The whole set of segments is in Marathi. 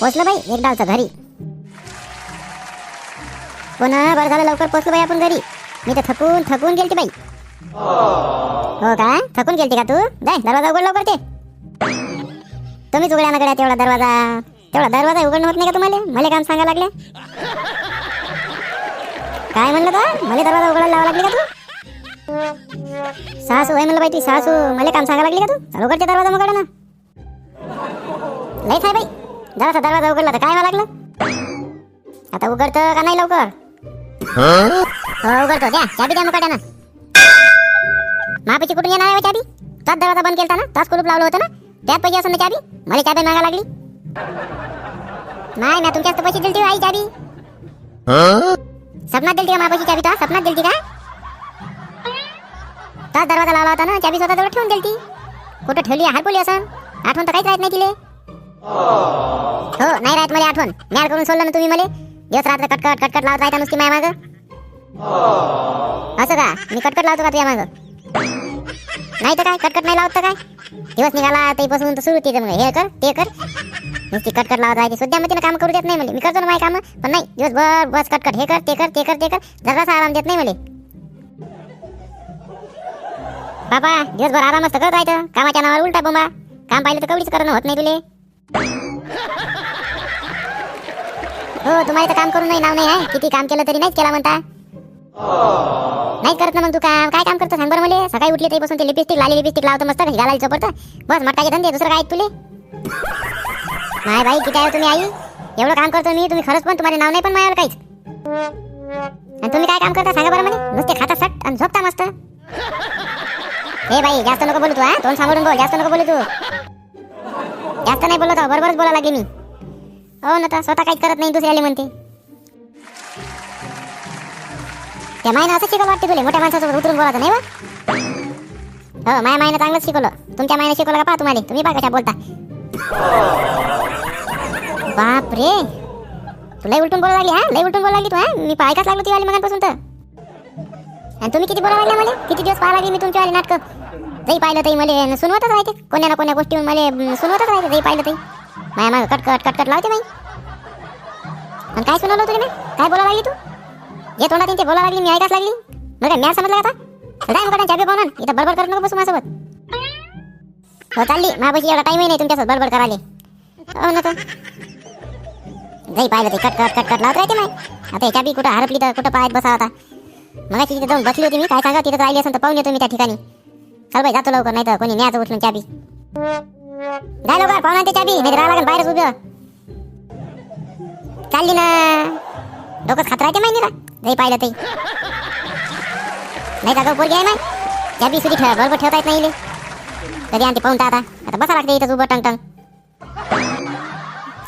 पोचलं बाई एक डावचं घरी. पुन्हा बरं झालं लवकर पोचलो बाई आपण घरी. मी तर थकून थकून गेलती बाई. हो का? थकून गेलती का तू? जाय दरवाजा उघड लवकर ते. तुम्हीच उघड्या ना गड्या तेवढा दरवाजा. तेवढा दरवाजा उघडणं होत नाही का तुम्हाला? मला काम सांगा लागले. काय म्हणलं तर मला दरवाजा उघडायला लावा लागली का तू? सासू आहे म्हणलं बाई ती सासू मला काम सांगा लागली का तू? चालू उघडते दरवाजा उघड ना. लय काय बाई. जरासा दरवाजा उघडला तर काय व्हावं लागलं? आता उघडतं का नाही लवकर? हो उघडतो. द्या चाबी द्या मुकाट्यानं. मापाची कुठून येणार आहे हो चाबी? त्याच दरवाजा बंद केलता ना त्याच कुलूप लावलं होतं ना? त्यात पैसे असं ना चाबी? मला चाबी मागा लागली. नाही ना तुमच्याच पैसे दिलती आई चाबी. सपनात दिलती का मापाची चाबी तो सपनात दिलती का? त्याच दरवाजा लावला होता ना चाबी स्वतःजवळ ठेवून दिलती. कुठं ठेवली हरपवली असं आठवण तर काहीच राहत नाही तिले. हो नाही राहत मला आठवण. न्याड करून सोडलं ना तुम्ही मला? दिवस रात्र कटकट कटकट लावत राहता नुसती माया माग असं का? मी कटकट लावतो का तुझ्या माग नाही तर काय? कटकट नाही लावत काय? दिवस निघाला तेपासून तर सुरू तिथं मग. हे कर ते कर. नुसती कटकट लावत राहायची. सध्या मग तिने काम करू देत नाही मला मी करतो ना माझी कामं पण नाही. दिवसभर बस कटकट. हे कर ते कर ते कर ते कर. जरासा आराम देत नाही मला. बाबा दिवसभर आराम असतं करत राहायचं. कामाच्या नावावर उलटा बोंबा. काम पाहिलं तर कवडीच करणं होत नाही तुले. हो तुम्हाला तर काम करून नाही नाव नाही आहे. किती काम केलं तरी नाहीच केला म्हणता. नाही करत ना मग तू काम. काय काम करतो सांग बरं मला. सकाळी उठली बसून ते लिपस्टिक लाली लिपस्टिक लावतो मस्त. घालायला घालायचं बस मटकाचे धंदे दुसरं काय तुले? नाही बाई किती आहे तुम्ही आई? एवढं काम करतो मी. तुम्ही खरंच पण तुम्हाला नाव नाही पण माझ्यावर काहीच. आणि तुम्ही काय काम करता सांगा बरं मला. नुसते खाता सट आणि झोपता मस्त. हे बाई जास्त नको बोलू तू हा. तोंड सांभाळून बोल जास्त नको बोलू तू. जास्त नाही बोलत बरोबरच बोला लागे मी. हो ना स्वतः काहीच करत नाही दुसऱ्याला म्हणते. त्या मायनं असं शिकवलं वाटते तुला मोठ्या माणसासोबत उतरून बोलायचं नाही बा? हो माया मायनं चांगलंच शिकवलं. तुमच्या मायनं शिकवलं का पहा तुम्हाला? तुम्ही पहा कशा बोलता. बाप रे तू उलटून बोला लागली हा? लय उलटून बोला लागली तू हा? मी पाहायकाच लागलो ती वाली मगांपासून तर. आणि तुम्ही किती बोला लागल्या मला? किती दिवस पाहा लागली मी तुमच्या वाली नाटकं? तरी पाहिलं तरी मला सुनवतच राहते. कोण्या ना कोण्या गोष्टी मला सुनवतच राहते तरी पाहिलं तरी. माया मागं कटकट कटकट लावते बाई. आणि काय सुनावलं तुला मी? काय बोला लागली तू? जे तोंडात येईन ते बोला लागली मी ऐकाच लागली? मग काय म्या समजलं का आता? काय मग चाबी पाहून इथं बडबड करत नको बसू माझ्यासोबत. हो चालली. माझ्यापाशी एवढा टाईमही नाही तुमच्यासोबत बडबड करायला. हो ना जाई पाहिलं ते कटकट कटकट लावत राहते माय. आता हे चाबी कुठं हरपली तर कुठं पाहत बसा आता. मग तिथे जाऊन बसली होती मी. काय सांगा तिथं राहिली असेल तर पाहून येतो मी त्या ठिकाणी. चल बाई जातो लवकर नाही तर कोणी न्यायचं उठून चाबी. जाय लवकर पाहुणा ते चाबी नाही राहा लागेल बाहेरच उभं. चालली ना. डोकंच खात राहते माहिती नाही पाहिलं ते. नाही का गं पोरगी आहे माय चाबी सुधी ठेवा बरोबर ठेवता येत नाही कधी आणते पाहून आता. आता बसा लागते इथं उभं टंग टंग.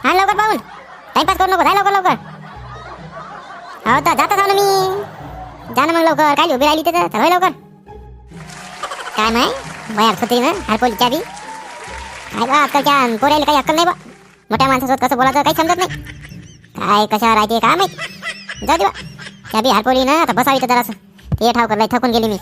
हा लवकर पाहून. टाईमपास करू नको जाय लवकर लवकर. हो तर जाता जाऊ ना मी. जा ना मग लवकर. काय उभी राहिली तिथं तर? लवकर. काय माय बाहेर सुत्री ना हरपोली चाबी काय बा आजकालच्या पोरायला काही अक्कल नाही बा मोठ्या माणसासोबत कसं बोलायचं काही समजत नाही काय कशावर राहते काय माहीत जाऊ दे बा चाबी हरपोली ना आता बसावी तर जरासं ते ठाव करलाय थकून गेली मी